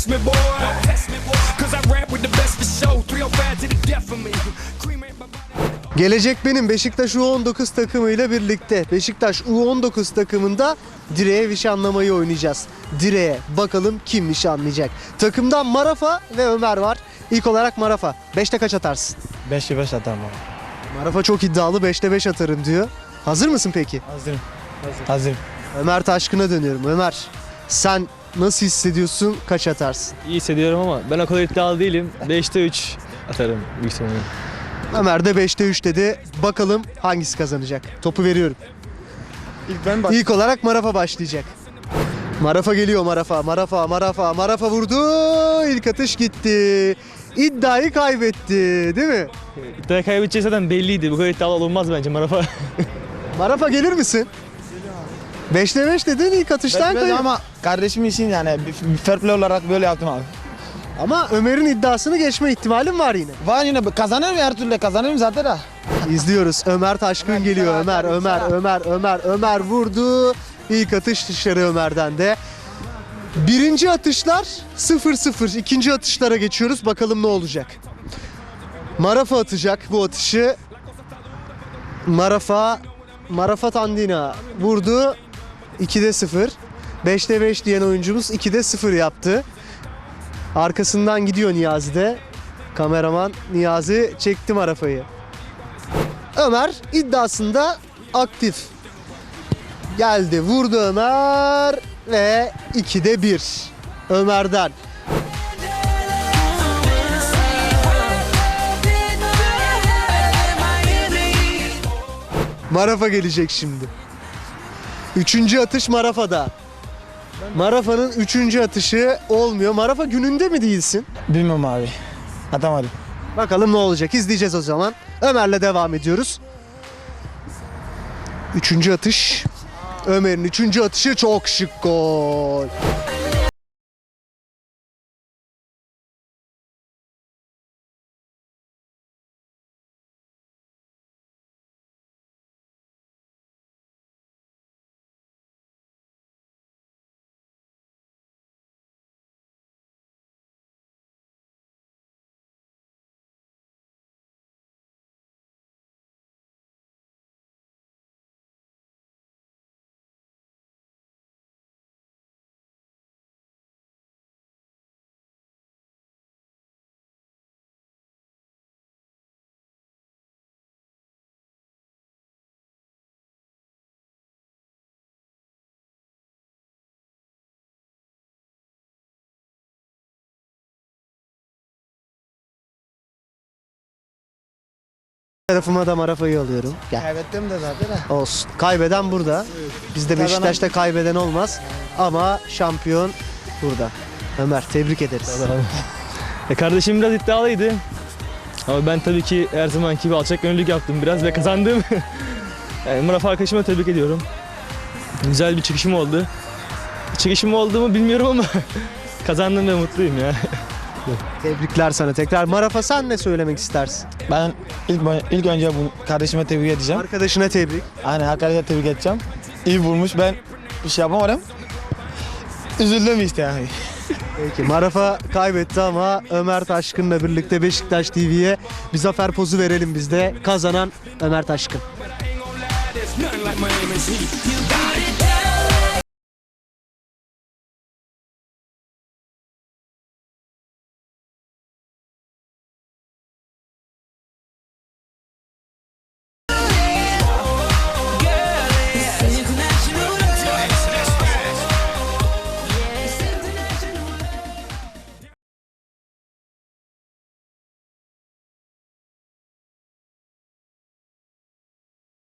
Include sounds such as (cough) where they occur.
test me, boy. Cause I rap with the best for show. 305 to the death of me. My body. Gelecek benim Beşiktaş U19 takımıyla birlikte. Beşiktaş U19 takımında direğe nişanlamayı oynayacağız. Direğe bakalım kim nişanlayacak. Takımdan Marafa ve Ömer var. İlk olarak Marafa. 5'te kaç atarsın? 5'e 5 atarım abi. Marafa çok iddialı 5'te 5 atarım diyor. Hazır mısın peki? Hazırım. Hazırım. Ömer Taşkın'a dönüyorum. Ömer sen nasıl hissediyorsun? Kaç atarsın? İyi hissediyorum ama ben o kadar iddialı değilim. 5'te 3 atarım büyük ihtimalle. Ömer de 5'te 3 dedi. Bakalım hangisi kazanacak? Topu veriyorum. İlk ben bak. İlk olarak Marafa başlayacak. Marafa geliyor Marafa. Marafa, Marafa, Marafa vurdu. İlk atış gitti. İddiayı kaybetti değil mi? İddiayı kaybedeceği zaten belliydi. Bu kadar iddialı olunmaz bence Marafa. Marafa gelir misin? 5'te 5 dedin ilk atıştan Ben kay- ama kardeşim için yani bir- bir fair play olarak böyle yaptım abi. Ama Ömer'in iddiasını geçme ihtimalin var yine. Var yine kazanırım her türlü kazanırım zaten ha. İzliyoruz. Ömer Taşkın geliyor. Ömer, Ömer, Ömer, Ömer, Ömer vurdu. İlk atış dışarı Ömer'den de. Birinci atışlar 0-0. İkinci atışlara geçiyoruz. Bakalım ne olacak. Marafa atacak bu atışı. Marafa, Marafa Tandina vurdu. 2'de 0. 5'te 5 diyen oyuncumuz 2'de 0 yaptı. Arkasından gidiyor Niyazi de. Kameraman Niyazi çekti Marafa'yı. Ömer iddiasında aktif. Geldi vurdu Ömer ve 2'de 1 Ömer'den. Marafa gelecek şimdi. Üçüncü atış Marafa'da. Marafa'nın üçüncü atışı olmuyor. Marafa gününde mi değilsin? Bilmiyorum abi. Atamadım. Bakalım ne olacak izleyeceğiz o zaman. Ömer'le devam ediyoruz. Üçüncü atış. Ömer'in üçüncü atışı çok şık gol. Tarafıma da Marafa'yı alıyorum. Gel. Kaybettim de zaten ha. Olsun. Kaybeden burada. Bizde Kazanan- Beşiktaş'ta kaybeden olmaz. Ama şampiyon burada. Ömer tebrik ederiz. e kardeşim biraz iddialıydı. Ama ben tabii ki her zamanki gibi alçak gönüllülük yaptım biraz ve kazandım. (laughs) yani Marafa arkadaşıma tebrik ediyorum. Güzel bir çıkışım oldu. Çıkışım oldu mu bilmiyorum ama (laughs) kazandım ve mutluyum ya. (laughs) Tebrikler sana tekrar. Marafa sen ne söylemek istersin? Ben ilk ilk önce bu kardeşime tebrik edeceğim. Arkadaşına tebrik. Hani arkadaşa tebrik edeceğim. İyi vurmuş ben bir şey yapamadım. Üzüldüm işte yani. Peki Marafa kaybetti ama Ömer Taşkın'la birlikte Beşiktaş TV'ye bir zafer pozu verelim biz de. Kazanan Ömer Taşkın. Nothing like Miami's heat.